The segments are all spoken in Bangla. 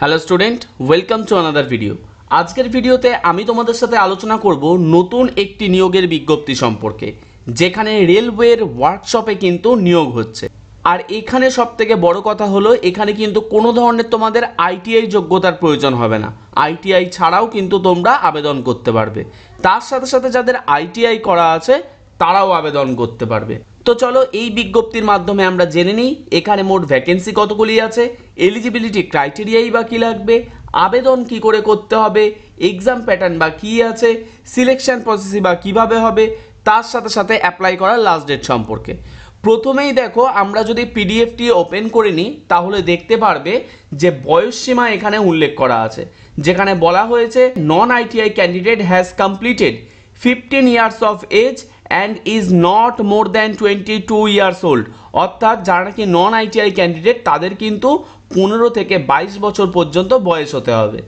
Hello student welcome to another video আজকের ভিডিওতে আমি তোমাদের সাথে আলোচনা করব নতুন একটি নিয়োগের বিজ্ঞপ্তি সম্পর্কে, যেখানে রেলওয়ের ওয়ার্কশপে কিন্তু নিয়োগ হচ্ছে। আর এখানে সব থেকে বড় কথা হলো, এখানে কিন্তু কোনো ধরনের তোমাদের আইটিআই যোগ্যতার প্রয়োজন হবে না। আইটিআই ছাড়াও কিন্তু তোমরা আবেদন করতে পারবে। তার সাথে সাথে যাদের আইটিআই করা আছে, তারাও আবেদন করতে পারবে। তো চলো এই বিজ্ঞপ্তির মাধ্যমে আমরা জেনে নিই, এখানে মোট ভ্যাকেন্সি কতগুলি আছে এলিজিবিলিটি ক্রাইটেরিয়াই বা কী লাগবে, আবেদন কি করে করতে হবে এক্সাম প্যাটার্ন বা কী আছে সিলেকশন প্রসেসই বা কীভাবে হবে, তার সাথে সাথে অ্যাপ্লাই করার লাস্ট ডেট সম্পর্কে। প্রথমেই দেখো, আমরা যদি পিডিএফটি ওপেন করে নিই, তাহলে দেখতে পারবে যে বয়সসীমা এখানে উল্লেখ করা আছে। যেখানে বলা হয়েছে non ITI candidate has completed fifteen years of age and is not more than twenty two years old অর্থাৎ যারা নাকি নন আইটিআই ক্যান্ডিডেট তাদের কিন্তু পনেরো থেকে বাইশ বছর পর্যন্ত বয়স হতে হবে।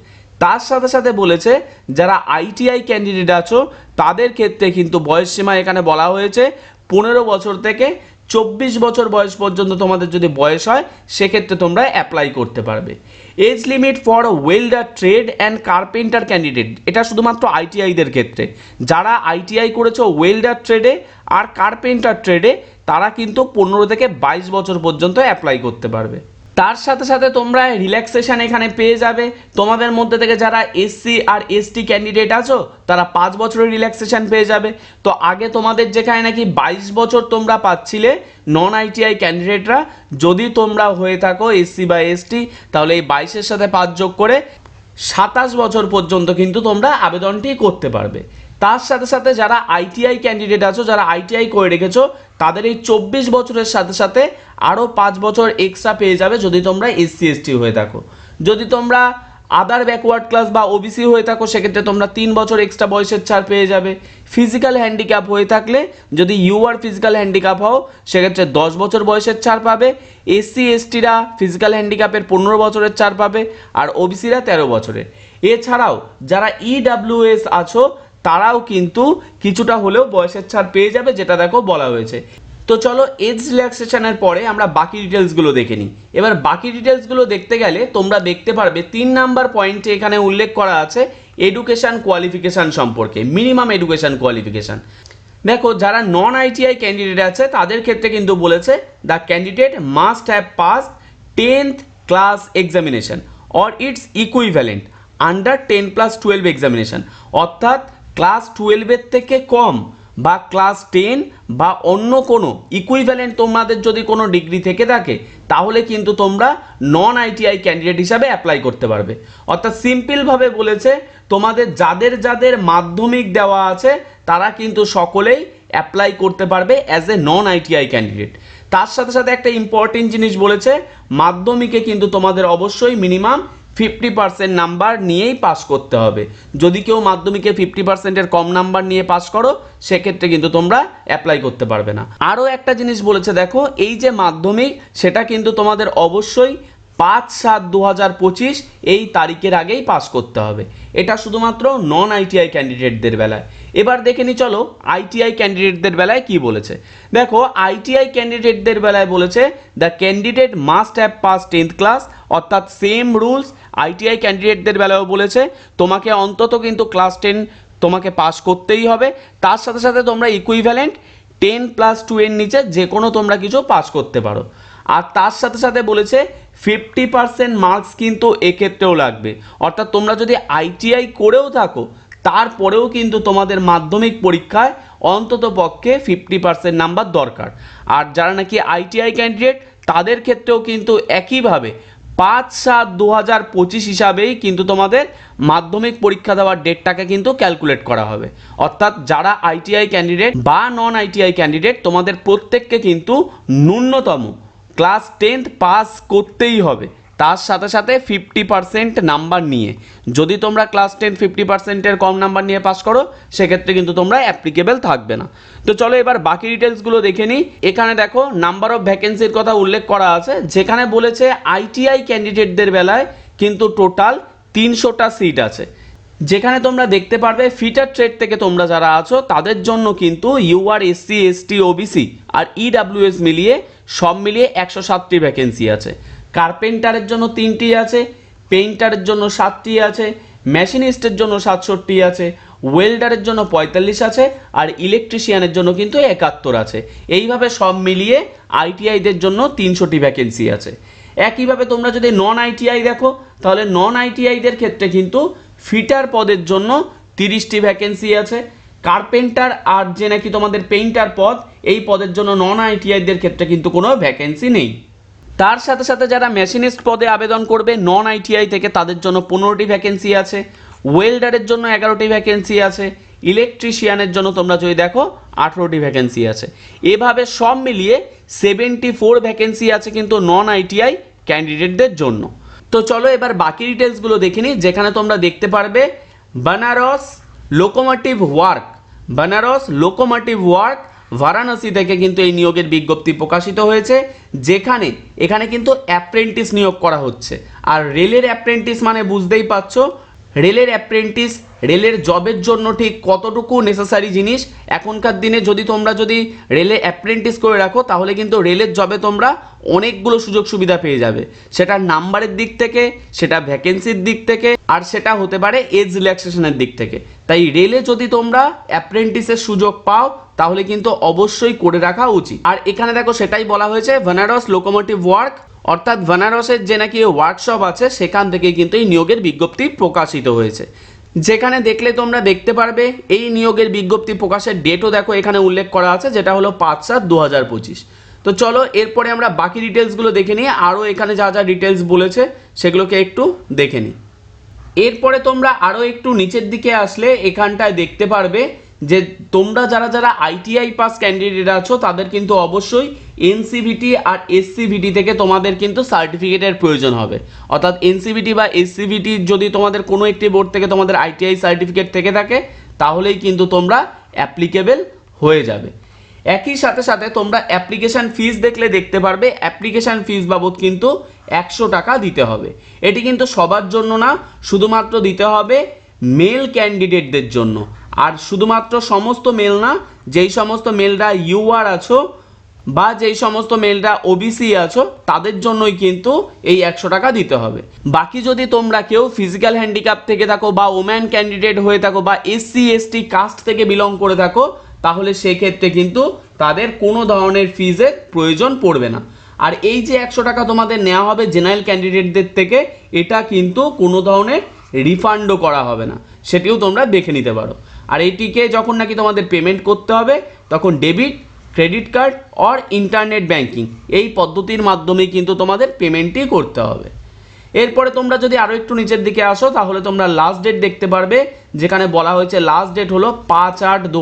তার সাথে সাথে বলেছে, যারা আইটিআই ক্যান্ডিডেট আছো, তাদের ক্ষেত্রে কিন্তু বয়সসীমা এখানে বলা হয়েছে পনেরো বছর থেকে চব্বিশ বছর বয়স পর্যন্ত তোমাদের যদি বয়স হয়, সেক্ষেত্রে তোমরা অ্যাপ্লাই করতে পারবে। Age limit for welder trade and carpenter candidate এটা শুধুমাত্র আইটিআইদের ক্ষেত্রে। যারা আইটিআই করেছে ওয়েল্ডার ট্রেডে আর কার্পেন্টার ট্রেডে তারা কিন্তু পনেরো থেকে বাইশ বছর পর্যন্ত অ্যাপ্লাই করতে পারবে। তার সাথে সাথে তোমরা রিল্যাক্সেশন এখানে পেয়ে যাবে। তোমাদের মধ্যে থেকে যারা এসসি আর এসটি ক্যান্ডিডেট আছো, তারা পাঁচ বছরের রিল্যাক্সেশন পেয়ে যাবে। তো আগে তোমাদের যেখানে নাকি বাইশ বছর তোমরা পাচ্ছিলে নন আইটিআই ক্যান্ডিডেটরা যদি তোমরা হয়ে থাকো এসসি বা এসটি তাহলে এই বাইশের সাথে পাঁচ যোগ করে সাতাশ বছর পর্যন্ত কিন্তু তোমরা আবেদনটি করতে পারবে। তার সাথে সাথে যারা আইটিআই ক্যান্ডিডেট আছো, যারা আইটিআই করে রেখেছো, তাদের এই চব্বিশ বছরের সাথে সাথে আরও পাঁচ বছর এক্সট্রা পেয়ে যাবে যদি তোমরা এসসি এসটি হয়ে থাকো। যদি তোমরা আদার ব্যাকওয়ার্ড ক্লাস বা ওবিসি হয়ে থাকো, সেক্ষেত্রে তোমরা তিন বছর এক্সট্রা বয়সের ছাড় পেয়ে যাবে। ফিজিক্যাল হ্যান্ডিক্যাপ হয়ে থাকলে, যদি ইউ আর ফিজিক্যাল হ্যান্ডিক্যাপ হও, সেক্ষেত্রে দশ বছর বয়সের ছাড় পাবে। এসসি এসটিরা ফিজিক্যাল হ্যান্ডিক্যাপের পনেরো বছরের ছাড় পাবে, আর ওবিসিরা তেরো বছরের। এছাড়াও, যারা ইডাব্লিউএস আছো তারাও কিন্তু কিছুটা হলেও বয়সের ছাড় পেয়ে যাবে, যেটা দেখো বলা হয়েছে। তো চলো এজ রিল্যাক্সেশনের পরে আমরা বাকি ডিটেলসগুলো দেখে নিই। এবার বাকি ডিটেলসগুলো দেখতে গেলে তোমরা দেখতে পারবে তিন নাম্বার পয়েন্টে এখানে উল্লেখ করা আছে এডুকেশন কোয়ালিফিকেশান সম্পর্কে মিনিমাম এডুকেশন কোয়ালিফিকেশান দেখো, যারা নন আইটিআই ক্যান্ডিডেট আছে, তাদের ক্ষেত্রে কিন্তু বলেছে the candidate must have pass tenth class examination or its equivalent under ten plus twelve examination অর্থাৎ ক্লাস টুয়েলভের থেকে কম বা ক্লাস টেন বা অন্য কোনো ইকুইভ্যালেন্ট তোমাদের যদি কোনো ডিগ্রি থেকে থাকে, তাহলে কিন্তু তোমরা নন আইটিআই ক্যান্ডিডেট হিসাবে অ্যাপ্লাই করতে পারবে। অর্থাৎ সিম্পলভাবে বলেছে, তোমাদের যাদের যাদের মাধ্যমিক দেওয়া আছে, তারা কিন্তু সকলেই অ্যাপ্লাই করতে পারবে as a non ITI candidate তার সাথে সাথে একটা ইম্পর্টেন্ট জিনিস বলেছে, মাধ্যমিকে কিন্তু তোমাদের অবশ্যই মিনিমাম ফিফটি পার্সেন্ট নাম্বার নিয়েই পাস করতে হবে। যদি কেউ মাধ্যমিকে ফিফটি পার্সেন্টের কম নাম্বার নিয়ে পাস করো, সেক্ষেত্রে কিন্তু তোমরা অ্যাপ্লাই করতে পারবে না। আরও একটা জিনিস বলেছে, দেখো, এই যে মাধ্যমিক, সেটা কিন্তু তোমাদের অবশ্যই পাঁচ সাত দু হাজার পঁচিশ এই তারিখের আগেই পাস করতে হবে। এটা শুধুমাত্র নন আইটিআই ক্যান্ডিডেটদের বেলায়। এবার দেখে নি, চলো আইটিআই ক্যান্ডিডেটদের বেলায় কি বলেছে? দেখো আইটিআই ক্যান্ডিডেটদের বেলায় বলেছে the candidate must have pass tenth class অর্থাৎ সেম রুলস আইটিআই ক্যান্ডিডেটদের বেলাও বলেছে, তোমাকে অন্তত কিন্তু ক্লাস টেন তোমাকে পাস করতেই হবে। তার সাথে সাথে তোমরা ইকুইভ্যালেন্ট টেন প্লাস টু এর নিচে যে কোনো তোমরা কিছু পাস করতে পারো। আর তার সাথে সাথে বলেছে ফিফটি পার্সেন্ট মার্কস কিন্তু এক্ষেত্রেও লাগবে। অর্থাৎ তোমরা যদি আইটিআই করেও থাকো, তারপরেও কিন্তু তোমাদের মাধ্যমিক পরীক্ষায় অন্তত পক্ষে ফিফটি পার্সেন্ট নাম্বার দরকার। আর যারা নাকি আইটিআই ক্যান্ডিডেট তাদের ক্ষেত্রেও কিন্তু একইভাবে পাঁচ সাত দু হাজার পঁচিশ হিসাবেই কিন্তু তোমাদের মাধ্যমিক পরীক্ষা দেওয়ার ডেটটাকে কিন্তু ক্যালকুলেট করা হবে। অর্থাৎ যারা আইটিআই ক্যান্ডিডেট বা নন আইটিআই ক্যান্ডিডেট, তোমাদের প্রত্যেককে কিন্তু ন্যূনতম ক্লাস টেন্থ পাস করতেই হবে। তার সাথে সাথে ফিফটি পার্সেন্ট নাম্বার নিয়ে। যদি তোমরা ক্লাস টেন ফিফটি পার্সেন্টের কম নাম্বার নিয়ে পাস করো, সেক্ষেত্রে কিন্তু তোমরা অ্যাপ্লিকেবল থাকবে না। তো চলো এবার বাকি ডিটেলসগুলো দেখে নিই। এখানে দেখো নাম্বার অফ ভ্যাকেন্সির কথা উল্লেখ করা আছে, যেখানে বলেছে আইটিআই ক্যান্ডিডেটদের বেলায় কিন্তু টোটাল তিনশোটা সিট আছে। যেখানে তোমরা দেখতে পারবে ফিটার ট্রেড থেকে তোমরা যারা আছো, তাদের জন্য কিন্তু ইউআর এসসি এসটি ওবিসি আর ইডাব্লিউএস মিলিয়ে সব মিলিয়ে একশো সাতটি ভ্যাকেন্সি আছে। কার্পেন্টারের জন্য তিনটি আছে, পেইন্টারের জন্য সাতটি আছে, মেশিনিস্টের জন্য সাতষট্টি আছে, ওয়েল্ডারের জন্য পঁয়তাল্লিশ আছে, আর ইলেকট্রিশিয়ানের জন্য কিন্তু একাত্তর আছে। এইভাবে সব মিলিয়ে আইটিআইদের জন্য তিনশোটি ভ্যাকেন্সি আছে। একইভাবে তোমরা যদি নন আইটিআই দেখো, তাহলে নন আইটিআইদের ক্ষেত্রে কিন্তু ফিটার পদের জন্য তিরিশটি ভ্যাকেন্সি আছে। কার্পেন্টার আর যে নাকি তোমাদের পেইন্টার পদ, এই পদের জন্য নন আইটিআইদের ক্ষেত্রে কিন্তু কোনো ভ্যাকেন্সি নেই। তার সাথে সাথে যারা মেশিনিস্ট পদে আবেদন করবে নন আইটিআই থেকে তাদের জন্য পনেরোটি ভ্যাকেন্সি আছে ওয়েল্ডারের জন্য এগারোটি ভ্যাকেন্সি আছে ইলেকট্রিশিয়ানের জন্য তোমরা যদি দেখো, আঠেরোটি ভ্যাকেন্সি আছে। এভাবে সব মিলিয়ে সেভেন্টি ফোর ভ্যাকেন্সি আছে কিন্তু নন আইটিআই ক্যান্ডিডেটদের জন্য। তো চলো এবার বাকি ডিটেলসগুলো দেখে নিই, যেখানে তোমরা দেখতে পারবে Banaras locomotive work Banaras locomotive work Varanasi থেকে কিন্তু এই নিয়োগের বিজ্ঞপ্তি প্রকাশিত হয়েছে, যেখানে, এখানে কিন্তু অ্যাপ্রেন্টিস নিয়োগ করা হচ্ছে। আর রেলের অ্যাপ্রেন্টিস মানে বুঝতেই পারছ, রেলের অ্যাপ্রেন্টিস রেলের জবের জন্য ঠিক কতটুকু নেসেসারি জিনিস? এখনকার দিনে যদি তোমরা যদি রেলে অ্যাপ্রেন্টিস করে রাখো, তাহলে কিন্তু রেলের জবে তোমরা অনেকগুলো সুযোগ সুবিধা পেয়ে যাবে। সেটা নাম্বারের দিক থেকে, সেটা ভ্যাকেন্সির দিক থেকে আর সেটা হতে পারে এজ রিল্যাক্সেশনের দিক থেকে। তাই রেলে যদি তোমরা অ্যাপ্রেন্টিসের সুযোগ পাও, তাহলে কিন্তু অবশ্যই করে রাখা উচিত। আর এখানে দেখো সেটাই বলা হয়েছে ভেনারস লোকোমোটিভ ওয়ার্ক অর্থাৎ বেনারসের যে নাকি ওয়ার্কশপ আছে, সেখান থেকে কিন্তু এই নিয়োগের বিজ্ঞপ্তি প্রকাশিত হয়েছে। যেখানে দেখলে তোমরা দেখতে পারবে, এই নিয়োগের বিজ্ঞপ্তি প্রকাশের ডেটও দেখো এখানে উল্লেখ করা আছে, যেটা হলো পাঁচ সাত দু হাজার পঁচিশ। তো চলো, এরপরে আমরা বাকি ডিটেলসগুলো দেখে নিই। আরও এখানে যা যা ডিটেলস বলেছে, সেগুলোকে একটু দেখে নিই। এরপরে তোমরা আরও একটু নিচের দিকে আসলে এখানটায় দেখতে পারবে যে তোমরা যারা যারা আইটিআই পাস ক্যান্ডিডেট আছো, তাদের কিন্তু অবশ্যই এনসিভিটি আর এসসিভিটি থেকে তোমাদের কিন্তু সার্টিফিকেটের প্রয়োজন হবে। অর্থাৎ এনসিভিটি বা এসসিভিটি যদি তোমাদের কোনো একটি বোর্ড থেকে তোমাদের আইটিআই সার্টিফিকেট থেকে থাকে, তাহলেই কিন্তু তোমরা অ্যাপ্লিকেবেল হয়ে যাবে। একই সাথে সাথে তোমরা অ্যাপ্লিকেশান ফিস দেখলে দেখতে পারবে। অ্যাপ্লিকেশান ফিস বাবদ কিন্তু একশো টাকা দিতে হবে। এটি কিন্তু সবার জন্য না, শুধুমাত্র দিতে হবে মেল ক্যান্ডিডেটদের জন্য। আর শুধুমাত্র সমস্ত মেল না, যেই সমস্ত মেলরা ইউআর আছো বা যেই সমস্ত মেলরা ওবিসি আছো, তাদের জন্যই কিন্তু এই একশো টাকা দিতে হবে। বাকি যদি তোমরা কেউ ফিজিক্যাল হ্যান্ডিক্যাপ থেকে থাকো বা ওম্যান ক্যান্ডিডেট হয়ে থাকো বা এসসি এসটি কাস্ট থেকে বিলং করে থাকো তাহলে সেক্ষেত্রে কিন্তু তাদের কোনো ধরনের ফিজের প্রয়োজন পড়বে না। আর এই যে একশো টাকা তোমাদের নেওয়া হবে জেনারেল ক্যান্ডিডেটদের থেকে, এটা কিন্তু কোনো ধরনের রিফান্ডও করা হবে না। সেটিও তোমরা দেখে নিতে পারো। আর এইটিকে যখন নাকি তোমাদের পেমেন্ট করতে হবে, তখন debit credit card or internet banking এই পদ্ধতির মাধ্যমে কিন্তু তোমাদের পেমেন্টই করতে হবে। এরপরে তোমরা যদি আরও একটু নিচের দিকে আসো, তাহলে তোমরা লাস্ট ডেট দেখতে পারবে, যেখানে বলা হয়েছে লাস্ট ডেট হলো পাঁচ আট দু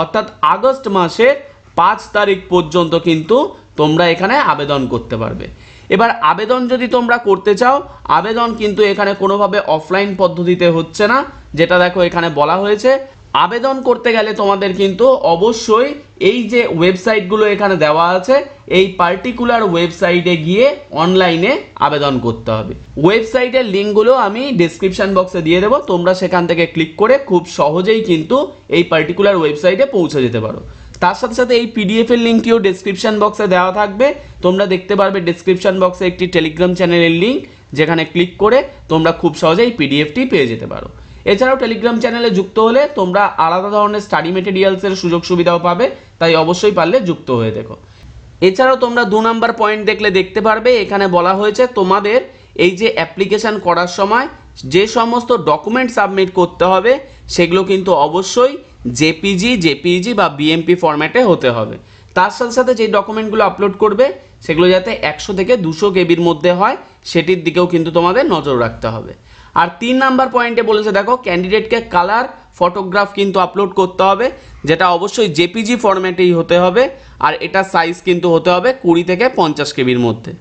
অর্থাৎ আগস্ট মাসের পাঁচ তারিখ পর্যন্ত কিন্তু তোমরা এখানে আবেদন করতে পারবে। এবার আবেদন যদি তোমরা করতে চাও, আবেদন কিন্তু এখানে কোনোভাবে অফলাইন পদ্ধতিতে হচ্ছে না, যেটা দেখো এখানে বলা হয়েছে আবেদন করতে গেলে তোমাদের কিন্তু অবশ্যই এই যে ওয়েবসাইটগুলো এখানে দেওয়া আছে, এই পার্টিকুলার ওয়েবসাইটে গিয়ে অনলাইনে আবেদন করতে হবে। ওয়েবসাইটের লিঙ্কগুলো আমি ডিসক্রিপশন বক্সে দিয়ে দেবো, তোমরা সেখান থেকে ক্লিক করে খুব সহজেই কিন্তু এই পার্টিকুলার ওয়েবসাইটে পৌঁছে যেতে পারো। তার সাথে সাথে এই পিডিএফ এর লিঙ্কটিও ডেসক্রিপশন বক্সে দেওয়া থাকবে। তোমরা দেখতে পারবে ডেসক্রিপশন বক্সে একটি টেলিগ্রাম চ্যানেলের লিঙ্ক যেখানে ক্লিক করে তোমরা খুব সহজেই পিডিএফটি পেয়ে যেতে পারো। এছাড়াও টেলিগ্রাম চ্যানেলে যুক্ত হলে তোমরা আলাদা ধরনের স্টাডি মেটেরিয়ালসের সুযোগ সুবিধাও পাবে, তাই অবশ্যই পারলে যুক্ত হয়ে দেখো। এছাড়াও তোমরা দু নাম্বার পয়েন্ট দেখলে দেখতে পারবে, এখানে বলা হয়েছে তোমাদের এই যে অ্যাপ্লিকেশান করার সময় যে সমস্ত ডকুমেন্ট সাবমিট করতে হবে, সেগুলো কিন্তু অবশ্যই জেপিজি জেপিজি বা বিএমপি ফরম্যাটে হতে হবে। তার সাথে সাথে যে ডকুমেন্টগুলো আপলোড করবে, সেগুলো যাতে একশো থেকে দুশো কেবির মধ্যে হয়, সেটির দিকেও কিন্তু তোমাদের নজর রাখতে হবে। আর তিন নাম্বার পয়েন্টে বলেছে, দেখো ক্যান্ডিডেটকে কালার ফটোগ্রাফ কিন্তু আপলোড করতে হবে, যেটা অবশ্যই জেপিজি ফরম্যাটেই হতে হবে, আর এটা সাইজ কিন্তু হতে হবে কুড়ি থেকে পঞ্চাশ কেবির মধ্যে।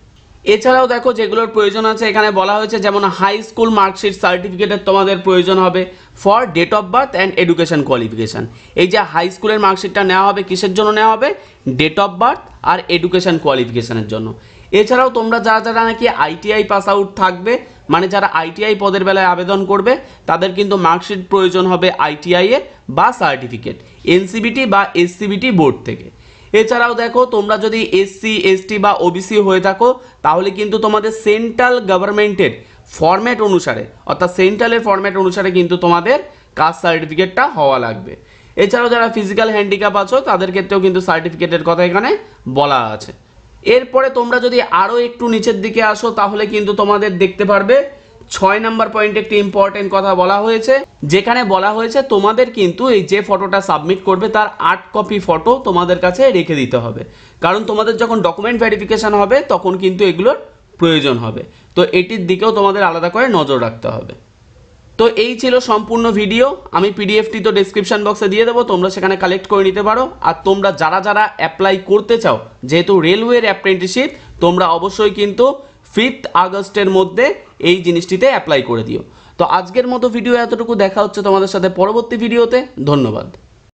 এছাড়াও দেখো, যেগুলোর প্রয়োজন আছে, এখানে বলা হয়েছে যেমন হাই স্কুল মার্কশিট সার্টিফিকেটের তোমাদের প্রয়োজন হবে for date of birth and education qualification এই যে হাই স্কুলের মার্কশিটটা নেওয়া হবে, কিসের জন্য নেওয়া হবে? ডেট অফ বার্থ আর এডুকেশন কোয়ালিফিকেশানের জন্য। এছাড়াও তোমরা যারা যারা নাকি আইটিআই পাস আউট থাকবে মানে যারা আইটিআই পদের বেলায় আবেদন করবে, তাদের কিন্তু মার্কশিট প্রয়োজন হবে আইটিআই বা সার্টিফিকেট এনসিবিটি বা এসসিবিটি বোর্ড থেকে। এছাড়াও দেখো, তোমরা যদি এসসি এসটি বা ওবিসি হয়ে থাকো, তাহলে কিন্তু তোমাদের সেন্ট্রাল গভর্নমেন্টের ফরম্যাট অনুসারে, অর্থাৎ সেন্ট্রালের ফরম্যাট অনুসারে কিন্তু তোমাদের কাস্ট সার্টিফিকেটটা হওয়া লাগবে। এছাড়াও যারা ফিজিক্যাল হ্যান্ডিক্যাপ আছো, তাদের ক্ষেত্রেও কিন্তু সার্টিফিকেটের কথা এখানে বলা আছে। এরপরে তোমরা যদি আরও একটু নিচের দিকে আসো, তাহলে কিন্তু তোমাদের দেখতে পারবে, ছয় নাম্বার পয়েন্টে একটি ইম্পর্টেন্ট কথা বলা হয়েছে। যেখানে বলা হয়েছে, তোমাদের কিন্তু এই যে ফটোটা সাবমিট করবে, তার আট কপি ফটো তোমাদের কাছে রেখে দিতে হবে। কারণ তোমাদের যখন ডকুমেন্ট ভেরিফিকেশন হবে, তখন কিন্তু এগুলোর প্রয়োজন হবে। তো এটির দিকেও তোমাদের আলাদা করে নজর রাখতে হবে। তো এই ছিল সম্পূর্ণ ভিডিও আমি পিডিএফটি তো ডিসক্রিপশান বক্সে দিয়ে দেবো, তোমরা সেখানে কালেক্ট করে নিতে পারো। আর তোমরা যারা যারা অ্যাপ্লাই করতে চাও, যেহেতু রেলওয়ের অ্যাপ্রেন্টিসশিপ তোমরা অবশ্যই কিন্তু ফিফথ আগস্টের মধ্যে এই জিনিসটিতে অ্যাপ্লাই করে দিও। তো আজকের মতো ভিডিও এতটুকু, দেখা হচ্ছে তোমাদের সাথে পরবর্তী ভিডিওতে ধন্যবাদ।